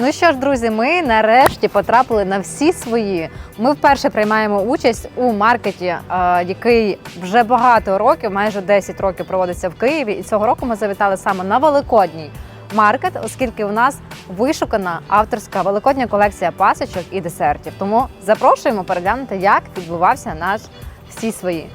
Ну що ж, друзі, ми нарешті потрапили на всі свої. Ми вперше приймаємо участь у маркеті, е, який вже багато років, майже 10 років проводиться в Києві. І цього року ми завітали саме на Великодній маркет, оскільки у нас вишукана авторська великодня колекція пасочок і десертів. Тому запрошуємо переглянути, як відбувався наш всі свої.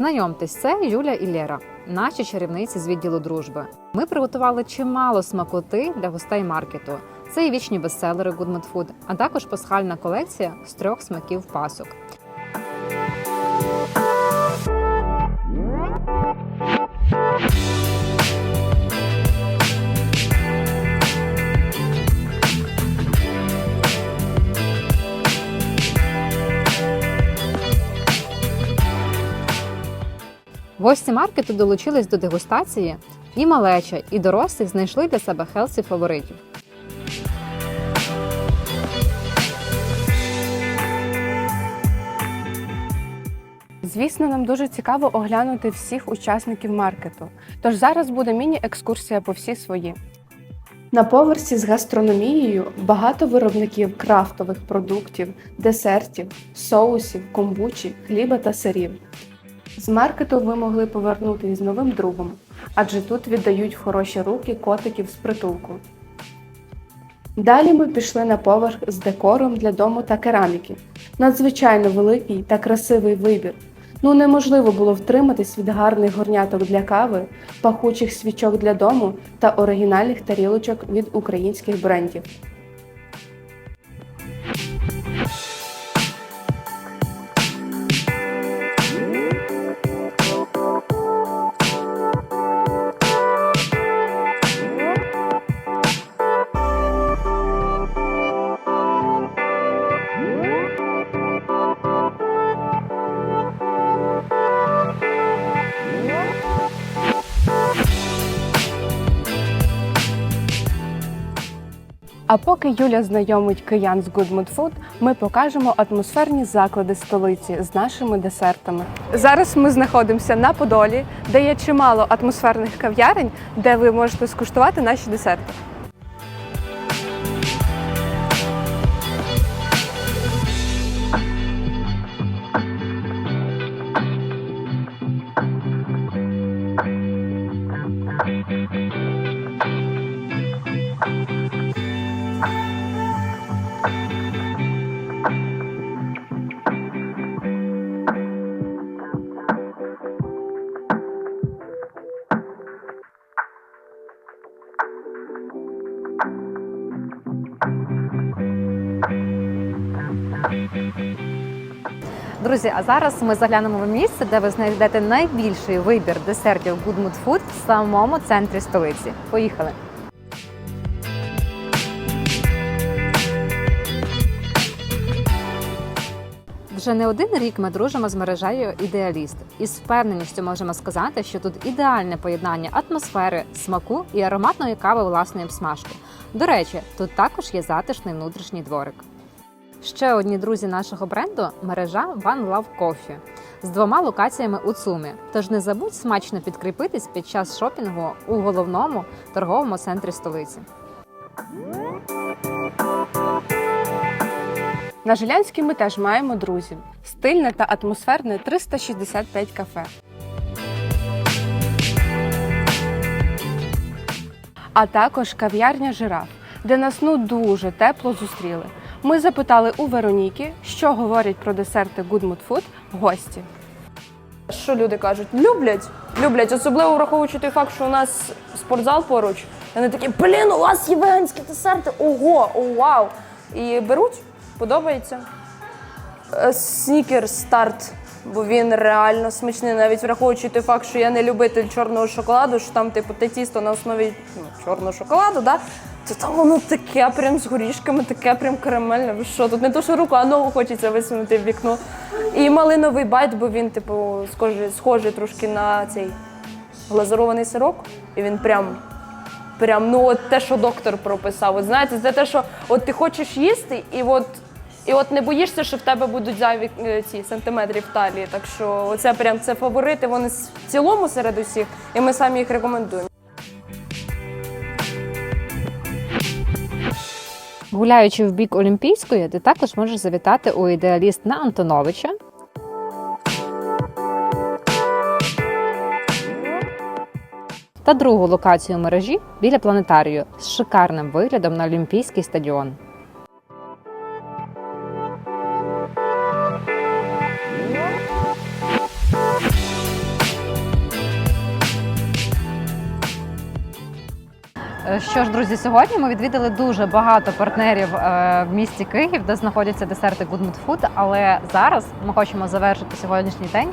Знайомтесь, це Юля і Лєра, наші чарівниці з відділу дружби. Ми приготували чимало смакоти для гостей маркету. Це і вічні бестселери Good Food, а також пасхальна колекція з трьох смаків пасок. Гості маркету долучились до дегустації, і малеча, і дорослі знайшли для себе хелсі фаворитів. Звісно, нам дуже цікаво оглянути всіх учасників маркету. Тож зараз буде міні-екскурсія по всі свої. На поверсі з гастрономією багато виробників крафтових продуктів, десертів, соусів, комбучі, хліба та сирів. З маркету ви могли повернутися з новим другом, адже тут віддають в хороші руки котиків з притулку. Далі ми пішли на поверх з декором для дому та кераміки. Надзвичайно великий та красивий вибір. Ну неможливо було втриматись від гарних горняток для кави, пахучих свічок для дому та оригінальних тарілочок від українських брендів. Поки Юля знайомить киян з Good Mood Food, ми покажемо атмосферні заклади столиці з нашими десертами. Зараз ми знаходимося на Подолі, де є чимало атмосферних кав'ярень, де ви можете скуштувати наші десерти. Друзі, а зараз ми заглянемо в місце, де ви знайдете найбільший вибір десертів Good Mood Food в самому центрі столиці. Поїхали! Вже не один рік ми дружимо з мережею ідеаліст, і з впевненістю можемо сказати, що тут ідеальне поєднання атмосфери, смаку і ароматної кави власної обсмажки. До речі, тут також є затишний внутрішній дворик. Ще одні друзі нашого бренду мережа One Love Coffee з двома локаціями у ЦУМі. Тож не забудь смачно підкріпитись під час шопінгу у головному торговому центрі столиці. На Жилянській ми теж маємо друзів. Стильне та атмосферне 365 кафе. А також кав'ярня Жираф, де нас ну дуже тепло зустріли. Ми запитали у Вероніки, що говорять про десерти Good Mood Food гості. Що люди кажуть? Люблять, люблять, особливо враховуючи той факт, що у нас спортзал поруч. Вони такі, блін, у вас є веганські десерти, ого, о, вау. І беруть, подобається. Снікер старт, бо він реально смачний, навіть враховуючи той факт, що я не любитель чорного шоколаду, що там, типу, те тісто на основі ну, чорного шоколаду, да? То там воно таке прям з горішками, таке прям карамельне. Ви що? Тут не то, що руку, а ногу хочеться висунути в вікно. І малиновий байт, бо він, типу, схожий, схожий трошки на цей глазурований сирок. І він прям прям ну от те, що доктор прописав. От знаєте, це те, що от ти хочеш їсти, і от. І от не боїшся, що в тебе будуть зайві е, ці сантиметри в талії. Так що оце прям це фаворити. Вони в цілому серед усіх, і ми самі їх рекомендуємо. Гуляючи в бік Олімпійської, ти також можеш завітати у ідеаліст на Антоновича. Та другу локацію мережі біля планетарію з шикарним виглядом на Олімпійський стадіон. Що ж, друзі, сьогодні ми відвідали дуже багато партнерів е, в місті Київ, де знаходяться десерти Good Mood Food, Але зараз ми хочемо завершити сьогоднішній день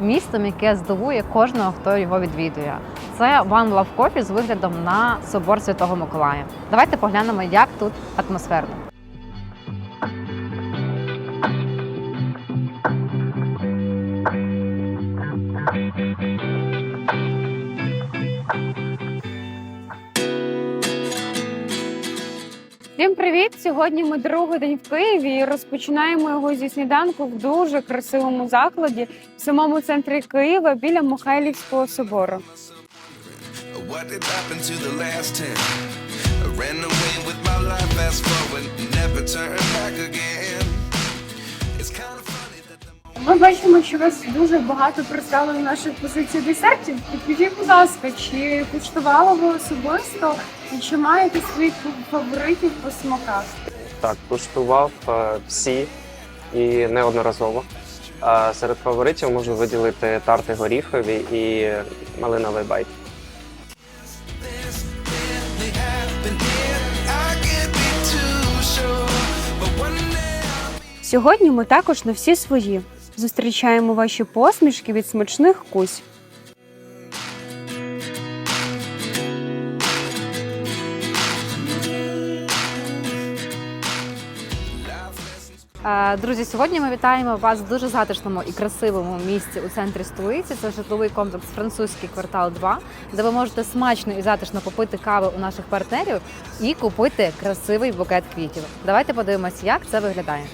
містом, яке здивує кожного, хто його відвідує. Це One Love Coffee з виглядом на собор Святого Миколая. Давайте поглянемо, як тут атмосферно. Всім привіт! Сьогодні ми другий день в Києві і розпочинаємо його зі сніданку в дуже красивому закладі в самому центрі Києва біля Михайлівського собору. What Ми бачимо, що у вас дуже багато представлено наших позицій десертів. Підкажіть, будь ласка, чи куштували ви особисто і чи маєте своїх фаворитів по смаках? Так, куштував е, всі і неодноразово. А серед фаворитів можу виділити тарти горіхові і малиновий байт. Сьогодні ми також на всі свої. Зустрічаємо ваші посмішки від смачних кусь. Е, Друзі, сьогодні ми вітаємо вас в дуже затишному і красивому місці у центрі столиці. Це житловий комплекс Французький квартал 2, де ви можете смачно і затишно попити кави у наших партнерів і купити красивий букет квітів. Давайте подивимося, як це виглядає.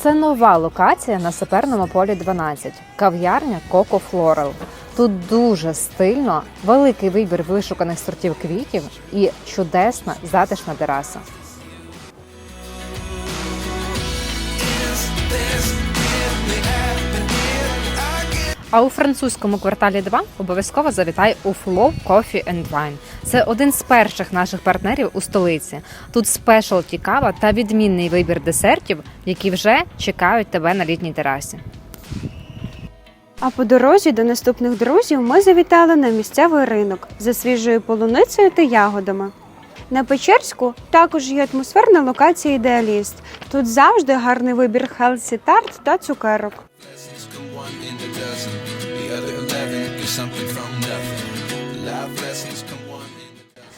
Це нова локація на саперному полі 12. Кав'ярня Coco Floral. Тут дуже стильно, великий вибір вишуканих сортів квітів і чудесна затишна тераса. А у французькому кварталі 2 обов'язково завітай у Flow Coffee and Wine. Це один з перших наших партнерів у столиці. Тут спешалті кава та відмінний вибір десертів, які вже чекають тебе на літній терасі. А по дорозі до наступних друзів ми завітали на місцевий ринок за свіжою полуницею та ягодами. На Печерську також є атмосферна локація ідеаліст. Тут завжди гарний вибір хелсі тарт та цукерок.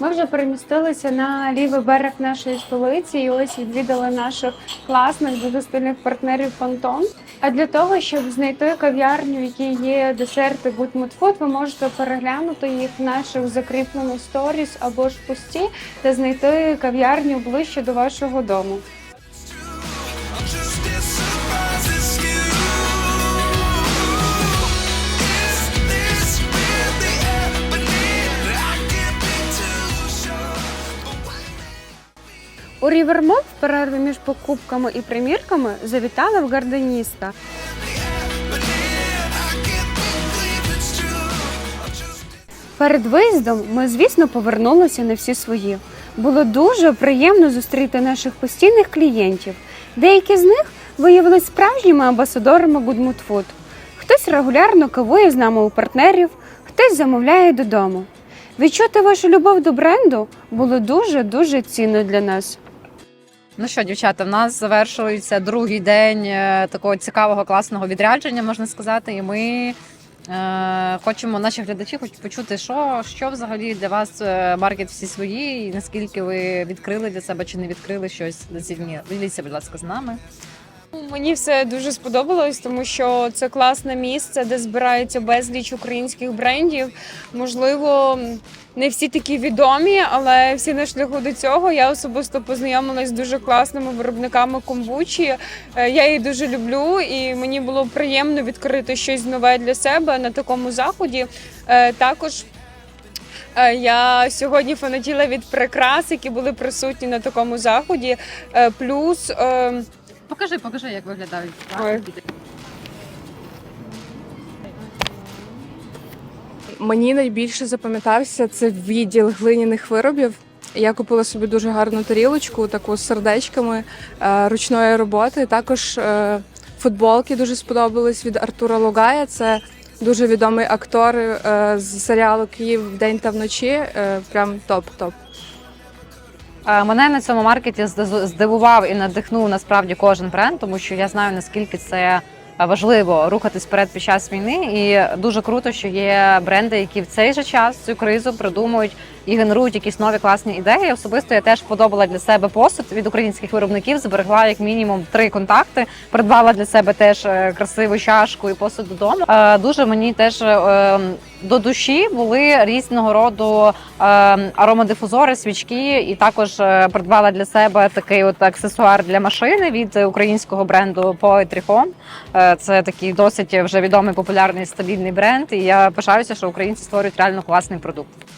Ми вже перемістилися на лівий берег нашої столиці і ось відвідали наших класних дуже стильних партнерів Пантон. А для того, щоб знайти кав'ярню, в якій є десерти Good ви можете переглянути їх в наших закріплених сторіс або ж пості та знайти кав'ярню ближче до вашого дому. У Рівермол в перерві між покупками і примірками завітали в just Перед виїздом ми, звісно, повернулися на всі свої. Було дуже приємно зустріти наших постійних клієнтів. Деякі з них виявилися справжніми амбасадорами Good Food. Хтось регулярно кавує з нами у партнерів, хтось замовляє додому. Відчути вашу любов до бренду було дуже дуже цінно для нас. Ну що, дівчата, в нас завершується другий день е, такого цікавого класного відрядження, можна сказати. І ми е, хочемо наші глядачі хочуть почути, що, що взагалі для вас е, маркет всі свої, і наскільки ви відкрили для себе чи не відкрили щось доцільні. Діліться, будь ласка, з нами. Мені все дуже сподобалось, тому що це класне місце, де збирається безліч українських брендів. Можливо, не всі такі відомі, але всі на шляху до цього. Я особисто познайомилась з дуже класними виробниками комбучі. Е, Я її дуже люблю, і мені було приємно відкрити щось нове для себе на такому заході. Е, Також Е, Я сьогодні фанатіла від прикрас, які були присутні на такому заході. Плюс е, Покажи, покажи, як виглядають. Мені найбільше запам'ятався це відділ глиняних виробів. Я купила собі дуже гарну тарілочку, таку з сердечками е, ручної роботи. Також е, футболки дуже сподобались від Артура Лугая. Це дуже відомий актор е, з серіалу Київ вдень та вночі. Прям топ-топ. Е, Мене на цьому маркеті здивував і надихнув насправді кожен бренд, тому що я знаю наскільки це важливо рухатись вперед під час війни. І дуже круто, що є бренди, які в цей же час цю кризу придумують і генерують якісь нові класні ідеї. Особисто я теж подобала для себе посуд від українських виробників. Зберегла як мінімум три контакти. Придбала для себе теж е, красиву чашку і посуд додому. Е, Дуже мені теж е, до душі були різного роду аромадифузори, свічки, і також придбала для себе такий от аксесуар для машини від українського бренду Poetry Home. Це такий досить вже відомий популярний стабільний бренд. І я пишаюся, що українці створюють реально класний продукт.